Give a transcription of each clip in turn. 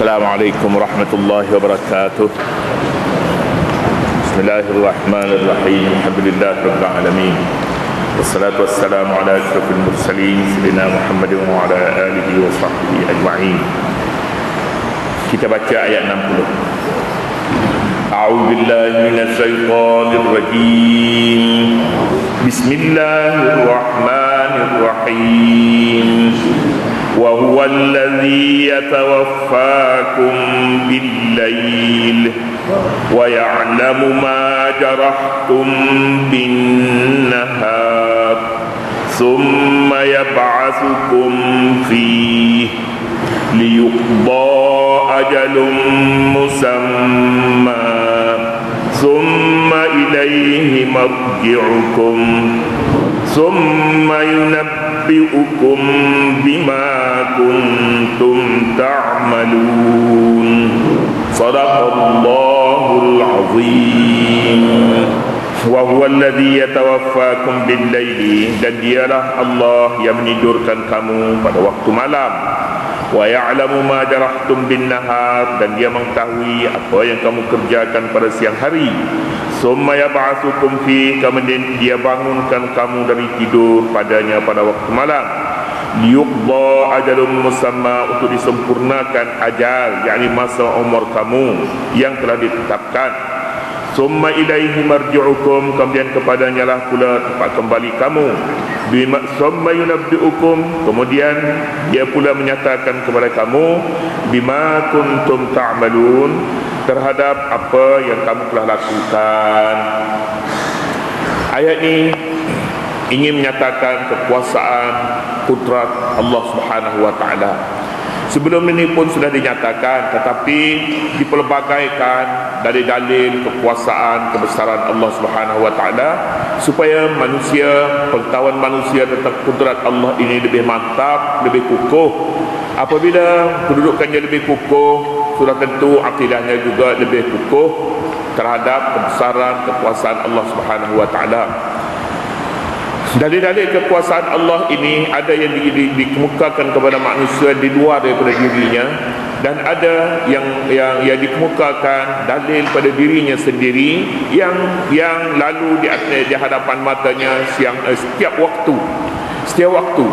السلام عليكم ورحمة الله وبركاته. بسم الله الرحمن الرحيم. الحمد لله رب العالمين. والصلاة والسلام على أشرف المرسلين سيدنا محمد وعلى آله وصحبه أجمعين. Baca ayat 60 أعوذ بالله من الشيطان الرجيم بسم الله الرحمن الرحيم وهو الذي يتوفاكم بالليل ويعلم ما جرحتم بالنهار ثم يبعثكم فيه ليقضى أجل مسمى ثم إليه مرجعكم ثم ينبئكم بما كنتم تعملون صدق الله العظيم وهو الذي يتوفاكم بالليل dan dialah Allah yang menidurkan kamu pada waktu malam wa ya'lamu ma jarahtum bin nahar dan dia mengetahui apa yang kamu kerjakan pada siang hari. Summa yab'atsukum fi. Kemudian dia bangunkan kamu dari tidur padanya pada waktu malam. Liyuqda ajalun musamma. Untuk disempurnakan ajal yakni masa umur kamu yang telah ditetapkan summa ilaihi marji'ukum. Kemudian kepadanya lah pula tempat kembali kamu. Bima summa yunabbi'ukum. Kemudian dia pula menyatakan kepada kamu bima kuntum ta'malun terhadap apa yang kamu telah lakukan. Ayat ini ingin menyatakan kekuasaan kudrat Allah Subhanahu wa taala Sebelum ini pun sudah dinyatakan tetapi dipelbagaikan dari dalil kekuasaan kebesaran Allah Subhanahu wa taala supaya manusia pengetahuan manusia tentang kudrat Allah ini lebih mantap, lebih kukuh. Apabila kedudukannya lebih kukuh, sudah tentu akidahnya juga lebih kukuh terhadap kebesaran kekuasaan Allah Subhanahu wa taala. Dalil-dalil kekuasaan Allah ini ada yang di, di, dikemukakan kepada manusia di luar daripada dirinya dan ada yang yang yang dikemukakan dalil pada dirinya sendiri yang yang lalu di, di hadapan matanya siang eh, setiap waktu. Setiap waktu.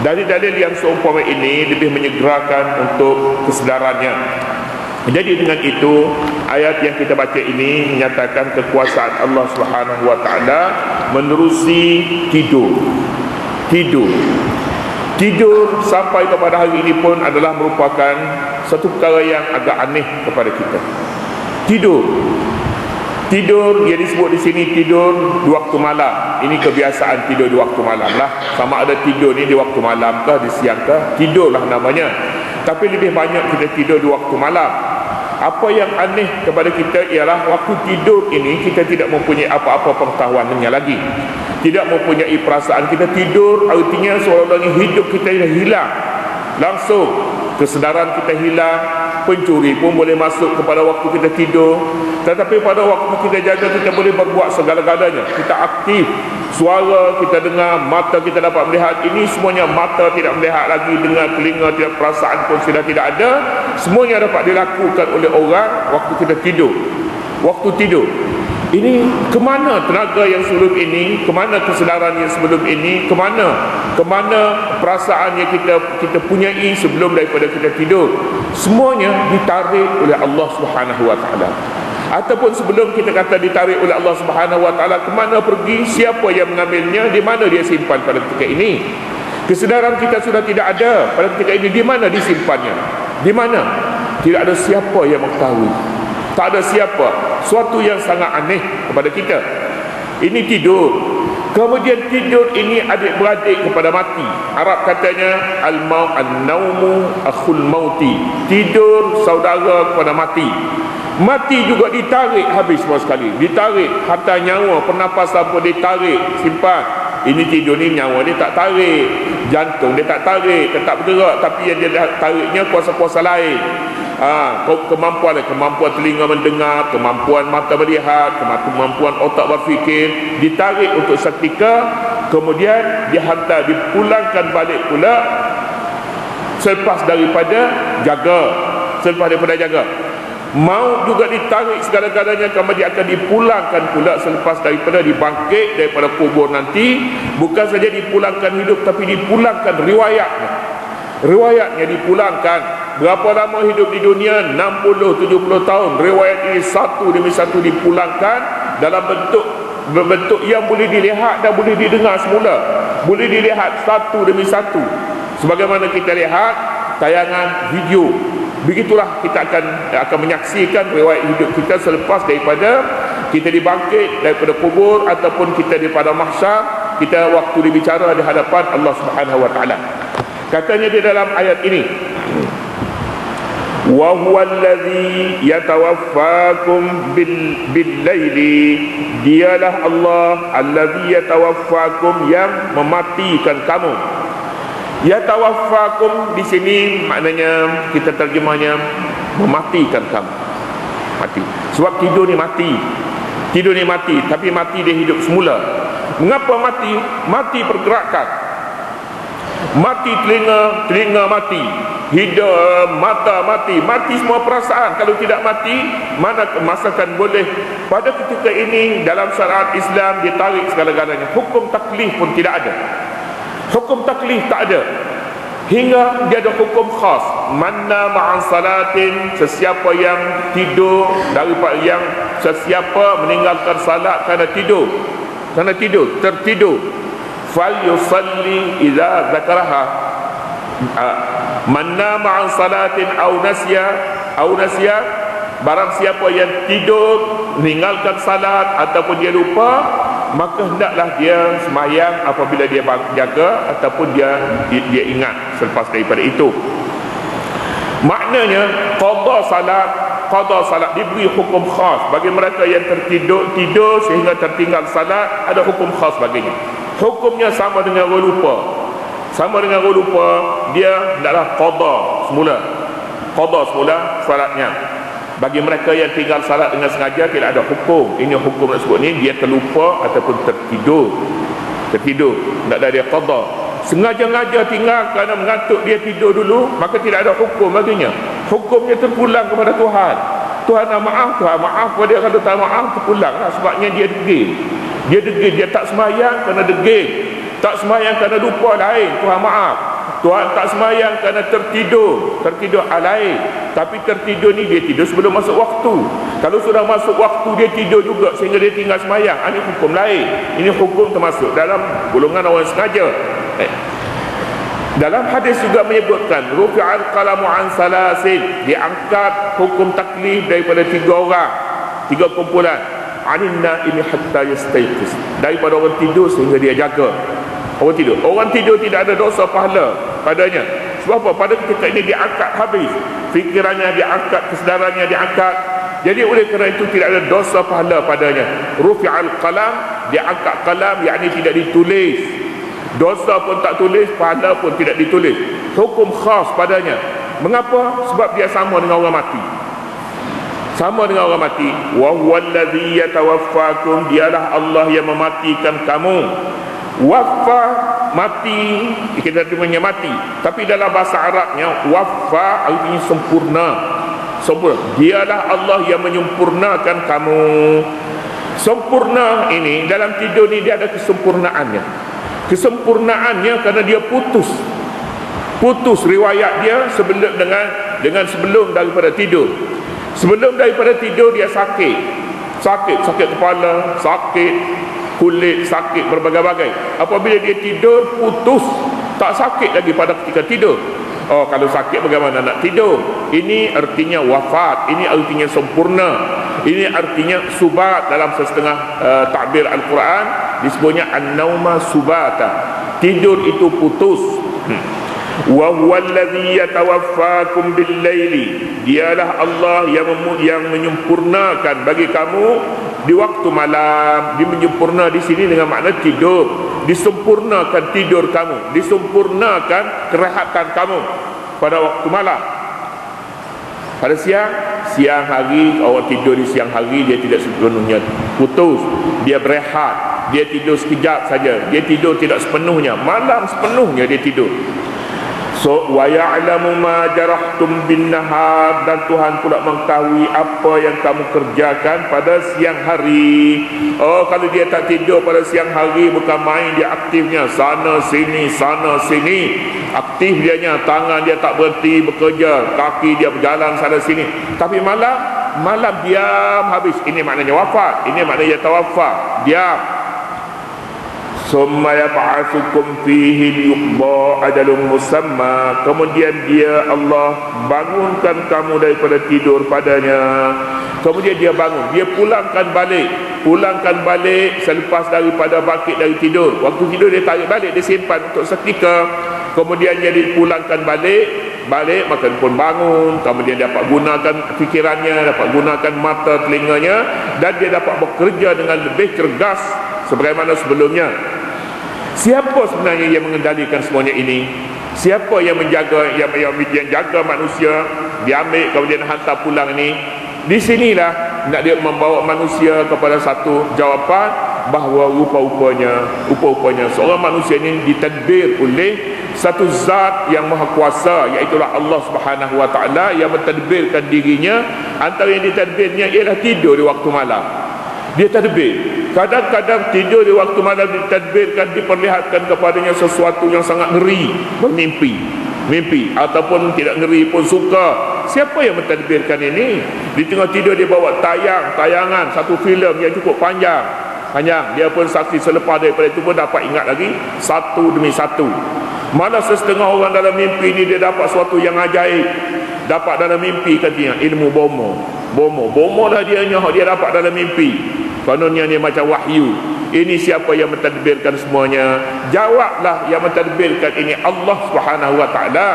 Dalil-dalil yang seumpama ini lebih menyegerakan untuk kesedarannya jadi dengan itu ayat yang kita baca ini menyatakan kekuasaan Allah Subhanahu wa taala menerusi tidur. Tidur. Tidur sampai kepada hari ini pun adalah merupakan satu perkara yang agak aneh kepada kita. Tidur. Tidur yang disebut di sini tidur di waktu malam. Ini kebiasaan tidur di waktu malam lah. Sama ada tidur ni di waktu malam ke di siang ke, tidurlah namanya. Tapi lebih banyak kita tidur di waktu malam apa yang aneh kepada kita ialah waktu tidur ini kita tidak mempunyai apa-apa pengetahuan dengannya lagi. Tidak mempunyai perasaan kita tidur artinya seolah-olah hidup kita dah hilang. Langsung kesedaran kita hilang pencuri pun boleh masuk kepada waktu kita tidur. Tetapi pada waktu kita jaga kita boleh berbuat segala-galanya. Kita aktif suara kita dengar mata kita dapat melihat. Ini semuanya mata tidak melihat lagi. Dengar telinga tidak perasaan pun sudah tidak ada. Semuanya dapat dilakukan oleh orang waktu kita tidur. Waktu tidur. Ini kemana tenaga yang sebelum ini? Kemana kesedaran yang sebelum ini? Kemana kemana perasaan yang kita kita punyai sebelum daripada kita tidur? Semuanya ditarik oleh Allah Subhanahu wa taala ataupun sebelum kita kata ditarik oleh Allah Subhanahu wa taala ke mana pergi siapa yang mengambilnya di mana dia simpan pada ketika ini. Kesedaran kita sudah tidak ada pada ketika ini di mana disimpannya? Di mana? Tidak ada siapa yang mengetahui. Tak ada siapa. Suatu yang sangat aneh kepada kita. Ini tidur. Kemudian tidur ini adik-beradik kepada mati. Arab katanya al-maut an-naumu akhul mauti. Tidur saudara kepada mati Mati juga ditarik habis semua sekali. Ditarik harta nyawa Pernafasan pun ditarik Simpan. Ini tidur ni nyawa dia tak tarik. Jantung dia tak tarik Tetap bergerak. Tapi yang dia tariknya kuasa-kuasa lain. Ha, Kemampuan Kemampuan telinga mendengar Kemampuan mata melihat Kemampuan otak berfikir. Ditarik untuk seketika Kemudian dihantar Dipulangkan balik pula. Selepas daripada Jaga. Selepas daripada jaga Maut juga ditarik segala-galanya Kemudian dia akan dipulangkan pula Selepas daripada dibangkit Daripada kubur nanti. Bukan saja dipulangkan hidup Tapi dipulangkan riwayatnya. Riwayatnya dipulangkan. Berapa lama hidup di dunia? 60-70 tahun. Riwayat ini satu demi satu dipulangkan Dalam bentuk Bentuk yang boleh dilihat dan boleh didengar semula. Boleh dilihat satu demi satu. Sebagaimana kita lihat Tayangan video Begitulah kita akan akan menyaksikan riwayat hidup kita selepas daripada kita dibangkit daripada kubur ataupun kita di pada mahsyar kita waktu dibicara di hadapan Allah Subhanahu wa taala. Katanya di dalam ayat ini wa huwa allazi yatawaffakum bil bil laili dialah Allah allazi yatawaffakum yang mematikan kamu Ya tawaffakum di sini maknanya kita terjemahnya mematikan kamu. Mati. Sebab tidur ni mati. Tidur ni mati tapi mati dia hidup semula. Mengapa mati? Mati pergerakan. Mati telinga, telinga mati. Hidup, mata mati. Mati semua perasaan. Kalau tidak mati, mana kemasakan boleh. Pada ketika ini, dalam syariat Islam, dia tarik segala-galanya. Hukum taklif pun tidak ada hukum taklif tak ada. Hingga dia ada hukum khas. Manna ma'an salatin sesiapa yang tidur daripada yang sesiapa meninggalkan salat kerana tidur. Kerana tidur tertidur. Fal yusalli idza zakaraha. Manna ma'an salatin au nasya au nasya barang siapa yang tidur meninggalkan salat ataupun dia lupa maka hendaklah dia semayang apabila dia jaga ataupun dia dia ingat selepas daripada itu. Maknanya qada salat qada salat diberi hukum khas bagi mereka yang tertidur tidur sehingga tertinggal salat ada hukum khas baginya hukumnya sama dengan orang lupa. Sama dengan orang lupa dia hendaklah qada semula. Qada semula salatnya bagi mereka yang tinggal salat dengan sengaja tidak ada hukum. Ini hukum nak sebut ni dia terlupa ataupun tertidur. Tertidur. Tak ada dia qada sengaja-ngaja tinggal kerana mengantuk dia tidur dulu maka tidak ada hukum baginya. Hukumnya terpulang kepada Tuhan. Tuhan nak maaf Tuhan maaf pada dia. Kalau tak maaf terpulang lah. Sebabnya dia degil. Dia degil dia tak semayang kerana degil. Tak semayang kerana lupa lain. Tuhan maaf Tuhan tak semayang kerana tertidur. Tertidur alai. Tapi tertidur ni dia tidur sebelum masuk waktu. Kalau sudah masuk waktu dia tidur juga Sehingga dia tinggal semayang. Ini hukum lain. Ini hukum termasuk dalam golongan orang sengaja. Eh. Dalam hadis juga menyebutkan Rufi'al qalamu an salasin. Diangkat hukum taklif daripada tiga orang. Tiga kumpulan. Aninna ini hatta yastaiqis Daripada orang tidur sehingga dia jaga Orang tidur. Orang tidur tidak ada dosa pahala padanya. Sebab apa? Pada ketika ini diangkat habis fikirannya diangkat kesedarannya diangkat. Jadi oleh kerana itu tidak ada dosa pahala padanya. Rufi'al qalam diangkat qalam yakni tidak ditulis. Dosa pun tak tulis pahala pun tidak ditulis. Hukum khas padanya. Mengapa? Sebab dia sama dengan orang mati. Sama dengan orang mati. Wa huwallazi yatawaffakum dialah Allah yang mematikan kamu wafa mati kita terjemahnya mati. Tapi dalam bahasa Arabnya wafa artinya sempurna. Sempurna. Dialah Allah yang menyempurnakan kamu. Sempurna ini dalam tidur ni dia ada kesempurnaannya. Kesempurnaannya kerana dia putus. Putus riwayat dia sebelum dengan dengan sebelum daripada tidur. Sebelum daripada tidur dia sakit. Sakit sakit kepala sakit kulit sakit berbagai-bagai. Apabila dia tidur putus tak sakit lagi pada ketika tidur. Oh kalau sakit bagaimana nak tidur? Ini artinya wafat. Ini artinya sempurna. Ini artinya subat. Dalam setengah uh, takbir Al-Quran disebutnya an-nauma subata. Tidur itu putus. Hmm. wa huwa alladhi yatawaffakum bil laili dialah Allah yang yang menyempurnakan bagi kamu di waktu malam dia menyempurna di sini dengan makna tidur. Disempurnakan tidur kamu. Disempurnakan kerehatan kamu pada waktu malam. Pada siang siang hari awak tidur di siang hari dia tidak sepenuhnya putus. Dia berehat. Dia tidur sekejap saja. Dia tidur tidak sepenuhnya. Malam sepenuhnya dia tidur So wa ya'lamu ma jarahtum bin nahar dan Tuhan pula mengetahui apa yang kamu kerjakan pada siang hari. Oh kalau dia tak tidur pada siang hari bukan main dia aktifnya sana sini sana sini. Aktif dia nya tangan dia tak berhenti bekerja, kaki dia berjalan sana sini. Tapi malam malam diam habis. Ini maknanya wafat. Ini maknanya tawaffa. Diam summa yab'atsukum fihi liyuqda ajalun musamma. Kemudian dia Allah bangunkan kamu daripada tidur padanya. Kemudian dia bangun dia pulangkan balik. Pulangkan balik selepas daripada bangkit dari tidur. Waktu tidur dia tarik balik dia simpan untuk seketika. Kemudian dia dipulangkan balik. Balik maka pun bangun. Kemudian dia dapat gunakan fikirannya dapat gunakan mata telinganya. Dan dia dapat bekerja dengan lebih cergas sebagaimana sebelumnya Siapa sebenarnya yang mengendalikan semuanya ini? Siapa yang menjaga yang yang, yang jaga manusia diambil kemudian hantar pulang ini? Di sinilah nak dia membawa manusia kepada satu jawapan bahawa rupa-rupanya rupa-rupanya seorang manusia ini ditadbir oleh satu zat yang maha kuasa iaitu Allah Subhanahu wa taala yang mentadbirkan dirinya antara yang ditadbirnya ialah tidur di waktu malam dia tadbir Kadang-kadang tidur di waktu malam ditadbirkan diperlihatkan kepadanya sesuatu yang sangat ngeri. Bermimpi mimpi. Ataupun tidak ngeri pun suka. Siapa yang mentadbirkan ini? Di tengah tidur dia bawa tayang tayangan satu filem yang cukup panjang. Panjang. Dia pun saksi selepas daripada itu pun dapat ingat lagi. Satu demi satu. Mana setengah orang dalam mimpi ini dia dapat sesuatu yang ajaib. Dapat dalam mimpi katanya ilmu bomo. Bomo. Bomo lah dia dia dapat dalam mimpi kononnya ni macam wahyu. Ini siapa yang mentadbirkan semuanya? Jawablah yang mentadbirkan ini Allah Subhanahu wa taala.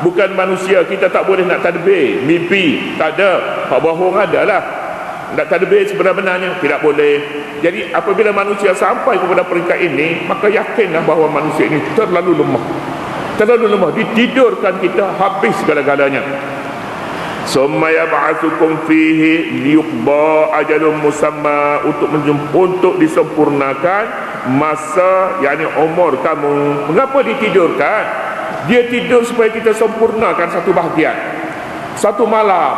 Bukan manusia kita tak boleh nak tadbir. Mimpi tak ada. Hak bohong adalah. Nak tadbir sebenar-benarnya tidak boleh. Jadi apabila manusia sampai kepada peringkat ini maka yakinlah bahawa manusia ini terlalu lemah. Terlalu lemah. Ditidurkan kita habis segala-galanya Summa yab'atsukum fihi liyuqda ajalun musamma untuk untuk disempurnakan masa yakni umur kamu. Mengapa ditidurkan? Dia tidur supaya kita sempurnakan satu bahagian. Satu malam,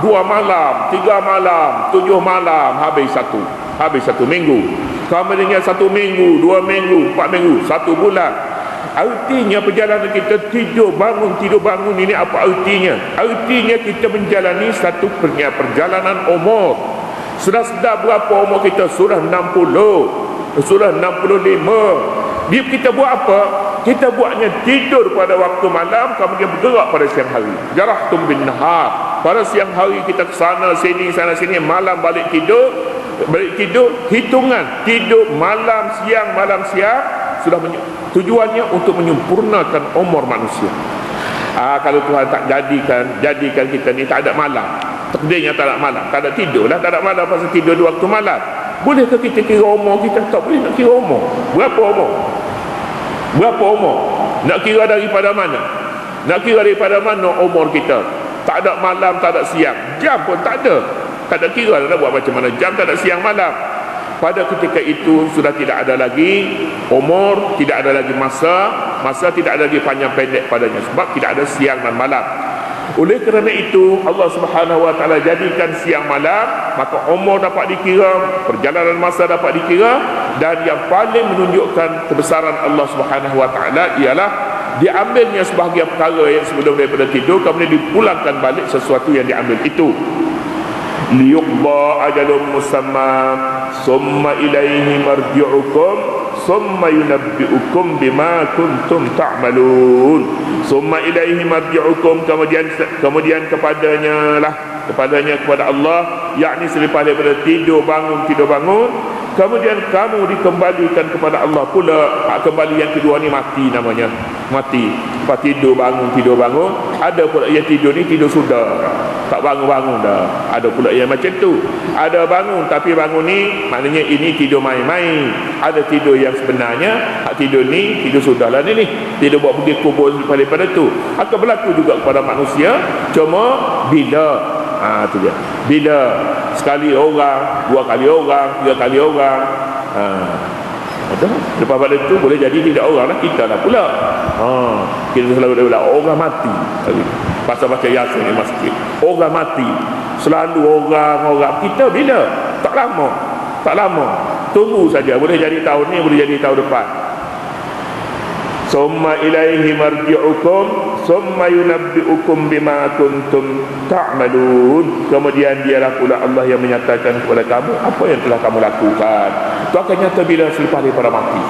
dua malam, tiga malam, tujuh malam habis satu. Habis satu minggu. Kemudian satu minggu, dua minggu, empat minggu, satu bulan, Artinya perjalanan kita tidur bangun tidur bangun ini apa artinya? Artinya kita menjalani satu perjalanan umur. Sudah sedar berapa umur kita? Sudah 60. Sudah 65. Dia kita buat apa? Kita buatnya tidur pada waktu malam kemudian bergerak pada siang hari. Jarah bin nahar. Pada siang hari kita ke sana sini sana sini malam balik tidur balik tidur hitungan tidur malam siang malam siang sudah tujuannya untuk menyempurnakan umur manusia. Ah, kalau Tuhan tak jadikan jadikan kita ni tak ada malam. Takdirnya tak ada malam tak ada tidur lah tak ada malam pasal tidur di waktu malam. Bolehkah kita kira umur kita? Tak boleh nak kira umur. Berapa umur? Berapa umur? Nak kira daripada mana? Nak kira daripada mana umur kita? Tak ada malam tak ada siang. Jam pun tak ada. Tak ada kira nak buat macam mana. Jam tak ada siang malam pada ketika itu sudah tidak ada lagi umur, tidak ada lagi masa, masa tidak ada lagi panjang pendek padanya sebab tidak ada siang dan malam. Oleh kerana itu Allah Subhanahu wa taala jadikan siang malam, maka umur dapat dikira, perjalanan masa dapat dikira dan yang paling menunjukkan kebesaran Allah Subhanahu wa taala ialah diambilnya sebahagian perkara yang sebelum daripada tidur kemudian dipulangkan balik sesuatu yang diambil itu liyuqda ajalun musamma summa ilaihi marji'ukum summa yunabbi'ukum bima kuntum ta'malun. Summa ilaihi marji'ukum kemudian kemudian kepadanya lah kepadanya kepada Allah yakni selepas daripada tidur bangun tidur bangun kemudian kamu dikembalikan kepada Allah pula. Ha, kembali yang kedua ni mati namanya mati. Lepas tidur bangun tidur bangun ada pula yang tidur ni tidur sudah tak bangun-bangun dah. Ada pula yang macam tu. Ada bangun tapi bangun ni maknanya ini tidur main-main. Ada tidur yang sebenarnya hak tidur ni tidur sudah lah ni ni. Tidur buat pergi kubur daripada tu. Akan berlaku juga kepada manusia. Cuma bila ha, tu dia. Bila sekali orang dua kali orang tiga kali orang ha. Betul? Lepas pada itu boleh jadi tidak orang lah kita lah pula. Ha, kita selalu ada orang mati. Pasal baca yasin di masjid. Orang mati. Selalu orang-orang kita bila? Tak lama. Tak lama. Tunggu saja. Boleh jadi tahun ni, boleh jadi tahun depan. Summa ilaihi marji'ukum Summa yunabbi'ukum bima kuntum ta'malun Kemudian dialah pula Allah yang menyatakan kepada kamu Apa yang telah kamu lakukan Itu akan nyata bila selepas daripada mati.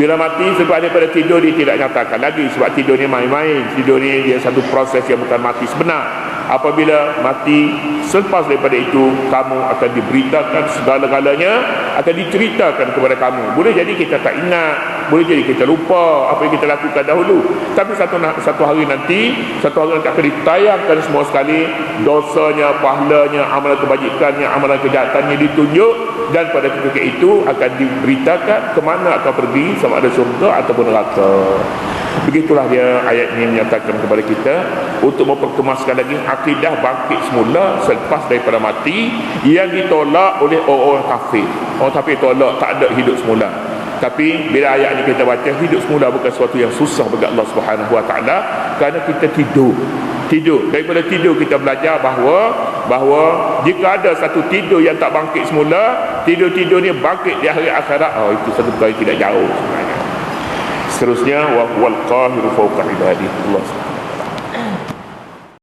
Bila mati selepas daripada tidur Dia tidak nyatakan lagi Sebab tidur ni main-main. Tidur ni dia satu proses yang bukan mati sebenar. Apabila mati selepas daripada itu kamu akan diberitakan segala-galanya akan diceritakan kepada kamu. Boleh jadi kita tak ingat boleh jadi kita lupa apa yang kita lakukan dahulu. Tapi satu satu hari nanti satu hari nanti akan ditayangkan semua sekali. Dosanya, pahalanya, amalan kebajikannya amalan kejahatannya ditunjuk. Dan pada ketika itu akan diberitakan ke mana akan pergi sama ada syurga ataupun neraka. Begitulah dia ayat ini menyatakan kepada kita. Untuk memperkemaskan lagi akidah bangkit semula selepas daripada mati yang ditolak oleh orang-orang kafir. Orang kafir tolak tak ada hidup semula. Tapi bila ayat ini kita baca hidup semula bukan sesuatu yang susah bagi Allah Subhanahu Wa Taala kerana kita tidur. Tidur. Daripada tidur kita belajar bahawa bahawa jika ada satu tidur yang tak bangkit semula, tidur-tidur ni bangkit di hari akhirat. Oh itu satu perkara tidak jauh sebenarnya seterusnya wa huwal qahiru fawqa ibadihi Allah